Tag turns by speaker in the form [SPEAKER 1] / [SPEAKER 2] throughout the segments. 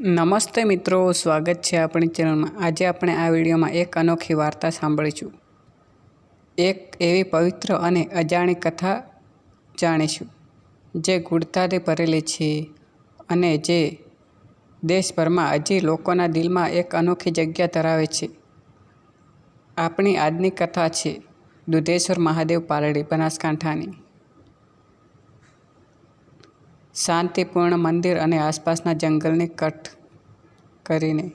[SPEAKER 1] નમસ્તે મિત્રો, સ્વાગત છે આપણી ચેનલમાં. આજે આપણે આ વિડીયોમાં એક અનોખી વાર્તા સાંભળીશું. એક એવી પવિત્ર અને અજાણી કથા જાણીશું, જે ગુડતાથી ભરેલી છે અને જે દેશભરમાં હજી લોકોના દિલમાં એક અનોખી જગ્યા ધરાવે છે. આપણી આજની કથા છે, દુધેશ્વર મહાદેવ પાલડી બનાસકાંઠાની. શાંતિપૂર્ણ મંદિર અને આસપાસના જંગલની કટ કરીને.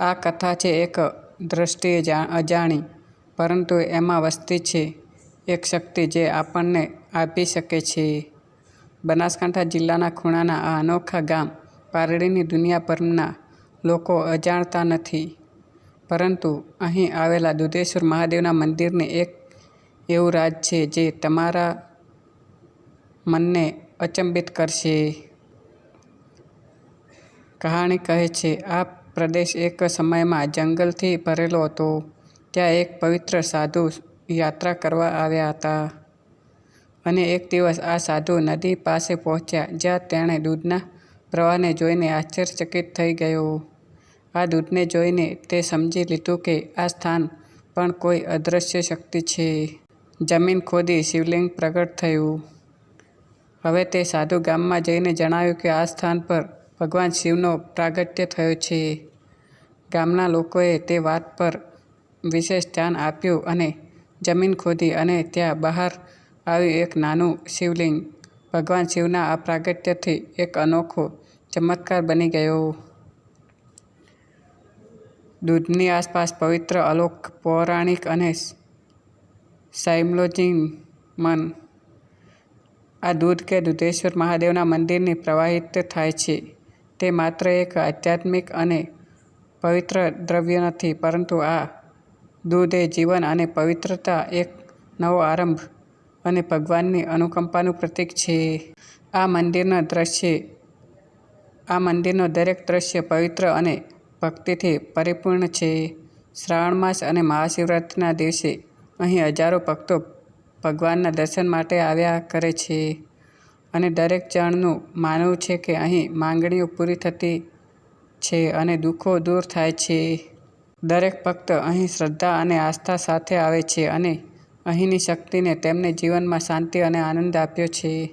[SPEAKER 1] આ કથા છે એક દ્રષ્ટિએ અજાણી, પરંતુ એમાં વસ્તી છે એક શક્તિ જે આપણને આપી શકે છે. બનાસકાંઠા જિલ્લાના ખૂણાના આ અનોખા ગામ પારડીની દુનિયાભરના લોકો અજાણતા નથી. પરંતુ અહીં આવેલા દુધેશ્વર મહાદેવના મંદિરને એક એવું રાજ છે જે તમારા મનને અચંબિત કરશે. કહાણી કહે છે, આ પ્રદેશ એક સમયમાં જંગલથી ભરેલો હતો. ત્યાં એક પવિત્ર સાધુ યાત્રા કરવા આવ્યા હતા અને એક દિવસ આ સાધુ નદી પાસે પહોંચ્યા, જ્યાં તેણે દૂધના પ્રવાહને જોઈને આશ્ચર્યચકિત થઈ ગયો. આ દૂધને જોઈને તે સમજી લીધું કે આ સ્થાન પણ કોઈ અદૃશ્ય શક્તિ છે. જમીન ખોદી શિવલિંગ પ્રગટ થયું. હવે તે સાધુ ગામમાં જઈને જણાવ્યું કે આ સ્થાન પર ભગવાન શિવનો પ્રાગટ્ય થયો છે. ગામના લોકોએ તે વાત પર વિશેષ ધ્યાન આપ્યું અને જમીન ખોદી અને ત્યાં બહાર આવ્યું એક નાનું શિવલિંગ. ભગવાન શિવના આ પ્રાગટ્યથી એક અનોખો ચમત્કાર બની ગયો. દૂધની આસપાસ પવિત્ર અલોક, પૌરાણિક અને સાયમોલોજીન મન આ દૂધ કે દુધેશ્વર મહાદેવના મંદિરની પ્રવાહિત થાય છે. તે માત્ર એક આધ્યાત્મિક અને પવિત્ર દ્રવ્ય નથી, પરંતુ આ દૂધ એ જીવન અને પવિત્રતા એક નવો આરંભ અને ભગવાનની અનુકંપાનું પ્રતીક છે. આ મંદિરના દ્રશ્ય, આ મંદિરનો દરેક દ્રશ્ય પવિત્ર અને ભક્તિથી પરિપૂર્ણ છે. શ્રાવણ માસ અને મહાશિવરાત્રિના દિવસે અહીં હજારો ભક્તો ભગવાનના દર્શન માટે આવ્યા કરે છે. અને દરેક જણનું માનવું છે કે અહીં માંગણીઓ પૂરી થતી છે અને દુઃખો દૂર થાય છે. દરેક ભક્ત અહીં શ્રદ્ધા અને આસ્થા સાથે આવે છે અને અહીંની શક્તિને તેમને જીવનમાં શાંતિ અને આનંદ આપ્યો છે.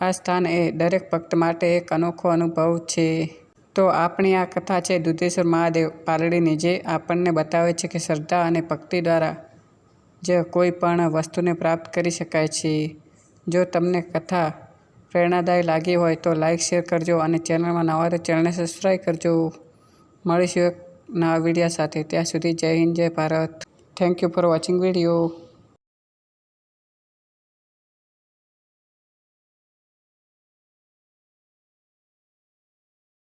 [SPEAKER 1] આ સ્થાન એ દરેક ભક્ત માટે એક અનોખો અનુભવ છે. તો આપણી આ કથા છે, દુધેશ્વર મહાદેવ પાલડીની જે આપણને બતાવે છે કે શ્રદ્ધા અને ભક્તિ દ્વારા જ કોઈ પણ વસ્તુને પ્રાપ્ત કરી શકાય છે. જો તમને કથા પ્રેરણાદાયી લાગી હોય તો લાઇક શેર કરજો અને ચેનલમાં નવા તો ચેનલને સબસ્ક્રાઈબ કરજો. મળીશું એક નવા વિડીયા સાથે. ત્યાં સુધી જય હિન્દ, જય Bharat. Thank you for watching video